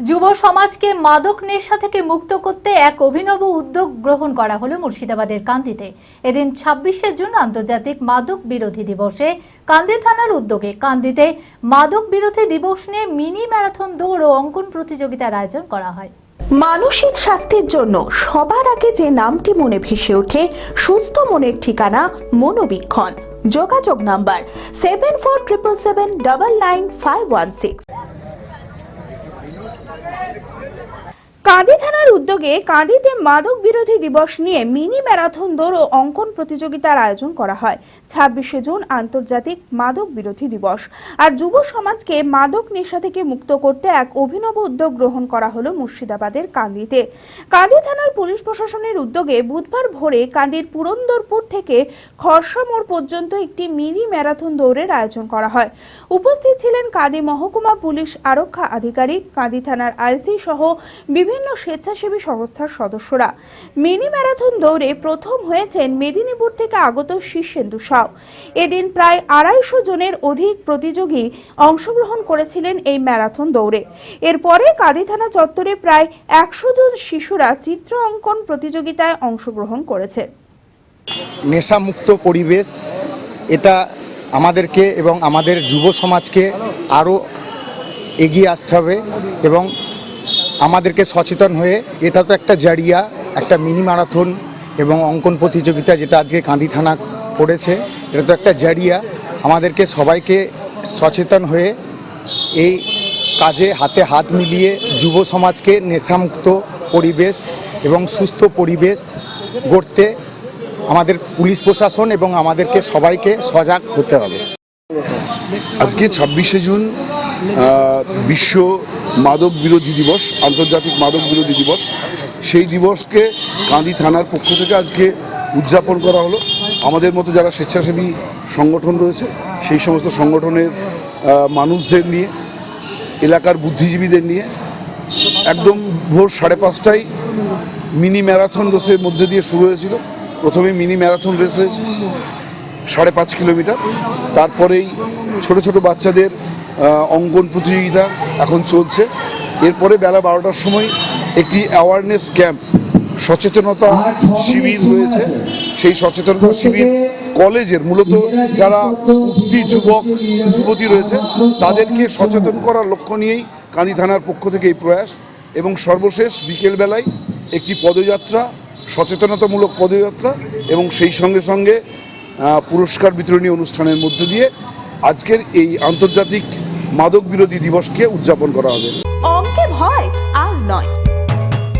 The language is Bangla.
যুব সমাজকে মাদক নেশা থেকে মুক্ত করতে এক অভিনব উদ্যোগ গ্রহণ করা হলো মুর্শিদাবাদের কান্দিতে। এদিন ছাব্বিশে জুন আন্তর্জাতিক মাদক বিরোধী দিবসে কান্দি থানার উদ্যোগে কান্দিতে মাদক বিরোধী দিবস নিয়ে মিনি ম্যারাথন দৌড় ও অঙ্কন প্রতিযোগিতার আয়োজন করা হয়। মানসিক স্বাস্থ্যের জন্য সবার আগে যে নামটি মনে ভেসে ওঠে, সুস্থ মনের ঠিকানা মনোবীক্ষণ। যোগাযোগ number seven four triple seven double nine five one six Kandi থানার উদ্যোগে কাঁদিতে মাদক বিরোধী দিবস নিয়ে মিনি ম্যারাথন দৌড় ও অঙ্কন প্রতিযোগিতার আয়োজন করা হয়। ছাব্বিশে জুন আন্তর্জাতিক মাদক বিরোধী দিবস। আর যুব সমাজকে মাদক নেশা থেকে মুক্ত করতে এক অভিনব উদ্যোগ গ্রহণ করা হলো মুর্শিদাবাদের কান্দিতে। কাঁদি থানার পুলিশ প্রশাসনের উদ্যোগে বুধবার ভোরে কাঁদির পুরন্দরপুর থেকে খরসা মোড় পর্যন্ত একটি মিনি ম্যারাথন দৌড়ের আয়োজন করা হয়। উপস্থিত ছিলেন কাঁদি মহকুমা পুলিশ আরক্ষা আধিকারিক, কাঁদি থানার আইসি সহ বিভিন্ন স্বেচ্ছাসেবী সংস্থার সদস্যরা। মিনি ম্যারাথন দৌড়ে প্রথম হয়েছেন মেদিনীপুর থেকে আগত শীর্ষেন্দু সাউ। এদিন প্রায় আড়াইশো জনের অধিক প্রতিযোগী অংশগ্রহণ করেছিলেন এই ম্যারাথন দৌড়ে। এরপরে কাঁদি থানা চত্বরে প্রায় একশো জন শিশুরা চিত্র অঙ্কন প্রতিযোগিতায় অংশগ্রহণ করেছে। নেশামুক্ত পরিবেশ, এটা আমাদেরকে এবং আমাদের যুব সমাজকে আরও এগিয়ে আসতে হবে এবং আমাদেরকে সচেতন হয়ে এটা তো একটা জারিয়া, একটা মিনি ম্যারাথন এবং অঙ্কন প্রতিযোগিতা যেটা আজকে কান্দি থানা করেছে, এটা তো একটা জারিয়া। আমাদেরকে সবাইকে সচেতন হয়ে এই কাজে হাতে হাত মিলিয়ে যুব সমাজকে নেশামুক্ত পরিবেশ এবং সুস্থ পরিবেশ গড়তে আমাদের পুলিশ প্রশাসন এবং আমাদেরকে সবাইকে সজাগ হতে হবে। আজকে ছাব্বিশে জুন বিশ্ব মাদক বিরোধী দিবস, আন্তর্জাতিক মাদক বিরোধী দিবস। সেই দিবসকে কাঁদি থানার পক্ষ থেকে আজকে উদযাপন করা হলো। আমাদের মতো যারা স্বেচ্ছাসেবী সংগঠন রয়েছে, সেই সমস্ত সংগঠনের মানুষদের নিয়ে, এলাকার বুদ্ধিজীবীদের নিয়ে, একদম ভোর সাড়ে পাঁচটায় মিনি ম্যারাথন রেসের মধ্যে দিয়ে শুরু হয়েছিল। প্রথমে মিনি ম্যারাথন রেস হয়েছে, সাড়ে পাঁচ কিলোমিটার। তারপরেই ছোট ছোট বাচ্চাদের অঙ্কন প্রতিযোগিতা এখন চলছে। এরপরে বেলা বারোটার সময় একটি অ্যাওয়ারনেস ক্যাম্প সচেতনতা শিবির রয়েছে সেই সচেতনতা শিবির কলেজের মূলত যারা উঠতি যুবক, যুবতী রয়েছে, তাদেরকে সচেতন করার লক্ষ্য নিয়েই কান্দি থানার পক্ষ থেকে এই প্রয়াস এবং সর্বশেষ বিকেলবেলায় একটি পদযাত্রা, সচেতনতামূলক পদযাত্রা এবং সেই সঙ্গে সঙ্গে পুরস্কার বিতরণী অনুষ্ঠানের মধ্য দিয়ে আজকের এই আন্তর্জাতিক মাদক বিরোধী দিবসকে উদযাপন করা হবে। অঙ্কে ভয় আর নয়।